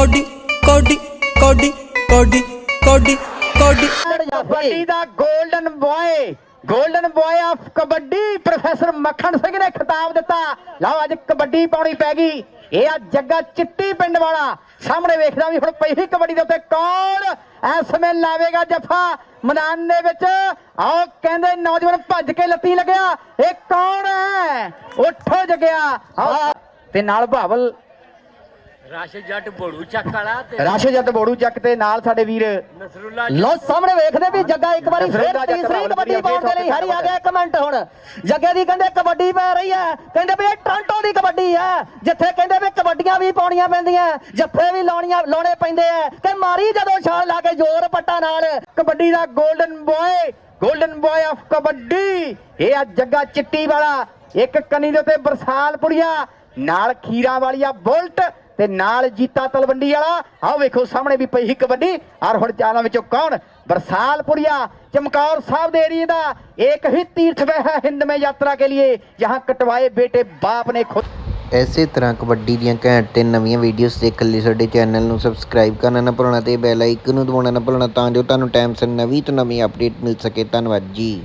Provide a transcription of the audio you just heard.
Cody ਕੋਡੀ ਕੋਡੀ ਕੋਡੀ ਕੋਡੀ ਕੋਡੀ। ਕਬੱਡੀ ਦਾ golden boy golden boy of kabaddi professor Makhan Singh ਨੇ ਖਿਤਾਬ ਦਿੱਤਾ। ਲਓ ਅੱਜ ਕਬੱਡੀ ਪਾਉਣੀ ਪੈ ਗਈ। ਇਹ ਆ ਜੱਗਾ ਚਿੱਟੀ ਪਿੰਡ ਵਾਲਾ। ਸਾਹਮਣੇ ਵੇਖਦਾ ਵੀ ਹੁਣ ਪਈ ਕਬੱਡੀ ਦੇ ਉੱਤੇ ਕੌਣ ਇਸ ਵੇਲੇ ਲਾਵੇਗਾ ਜਫ਼ਾ। ਮੈਦਾਨ ਦੇ ਵਿੱਚ ਆਓ ਕਹਿੰਦੇ ਨੌਜਵਾਨ ਭੱਜ ਕੇ ਲੱਤੀ ਲੱਗਿਆ। ਇਹ ਕੌਣ ਹੈ? ਉੱਠੋ ਜਗਿਆ। ਤੇ ਨਾਲ ਭਾਵਲ ਰਸ਼ ਜੱਟ ਬੋੜੂ ਚੱਕ ਵਾਲਾ ਤੇ ਰਸ਼ ਜੱਟ ਬੋੜੂ ਚੱਕ ਤੇ ਨਾਲ ਸਾਡੇ ਵੀਰ ਲੋ ਸਾਹਮਣੇ ਵੇਖਦੇ ਵੀ ਜੱਗਾ ਇੱਕ ਵਾਰੀ ਫੇਰ ਤੀਸਰੀ ਕਬੱਡੀ ਪਾਉਣ ਦੇ ਲਈ ਹਰੀ ਆ ਗਿਆ ਕਮੈਂਟ ਹੁਣ। ਜੱਗੇ ਦੀ ਕਹਿੰਦੇ ਕਬੱਡੀ ਪੈ ਰਹੀ ਹੈ। ਕਹਿੰਦੇ ਵੀ ਇਹ ਟ੍ਰਾਂਟੋ ਦੀ ਕਬੱਡੀ ਹੈ ਜਿੱਥੇ ਕਹਿੰਦੇ ਵੀ ਕਬੱਡੀਆਂ ਵੀ ਪਾਉਣੀਆਂ ਪੈਂਦੀਆਂ ਜੱਫੇ ਵੀ ਲਾਉਣੀਆਂ ਲਾਉਣੇ ਪੈਂਦੇ ਆ। ਤੇ ਮਾਰੀ ਜਦੋਂ ਛਾਲ ਲਾ ਕੇ ਜ਼ੋਰ ਪੱਟਾ ਨਾਲ। ਕਬੱਡੀ ਦਾ golden boy golden boy of kabaddi. ਇਹ ਆ ਜੱਗਾ ਚਿੱਟੀ ਵਾਲਾ। ਇੱਕ ਕਨੀ ਦੇ ਉੱਤੇ ਬਰਸਾਲ ਪੁੜੀਆ ਨਾਲ ਖੀਰਾ ਵਾਲੀਆ ਬੁਲਟ। ਤੇ ਨਾਲ ਜੀਤਾ ਤਲਵੰਡੀ ਵਾਲਾ। ਆਹ ਵੇਖੋ, ਸਾਹਮਣੇ ਵੀ ਪਈ ਹੀ ਕਬੱਡੀ। ਔਰ ਹੁਣ ਚਾਲਾਂ ਵਿੱਚੋਂ ਕੌਣ? ਬਰਸਾਲਪੁਰੀਆ, ਚਮਕੌਰ ਸਾਹਿਬ ਦੇ ਏਰੀਏ ਦਾ। ਇੱਕ ਹੀ ਤੀਰਥ ਵਹਿ ਹੈ ਹਿੰਦ ਮੇ ਯਾਤਰਾ ਕੇ ਲਈ ਜਹਾਂ ਕਟਵਾਏ ਬੇਟੇ ਬਾਪ ਨੇ ਖੁਦ। ਐਸੇ ਤਰ੍ਹਾਂ ਕਬੱਡੀ ਦੀਆਂ ਘੈਂਟ ਤੇ ਨਵੀਆਂ ਵੀਡੀਓਜ਼ ਦੇਖਣ ਲਈ ਸਾਡੇ ਚੈਨਲ ਨੂੰ ਸਬਸਕ੍ਰਾਈਬ ਕਰਨਾ ਨਾ ਭੁੱਲਣਾ ਤੇ ਬੈਲ ਆਈਕਨ ਨੂੰ ਦਬਾਉਣਾ ਨਾ ਭੁੱਲਣਾ ਤਾਂ ਜੋ ਤੁਹਾਨੂੰ ਟਾਈਮ ਸਿਰ ਨਵੀਂ ਤੋਂ ਨਵੀਂ ਅਪਡੇਟ ਮਿਲ ਸਕੇ। ਧੰਨਵਾਦ ਜੀ।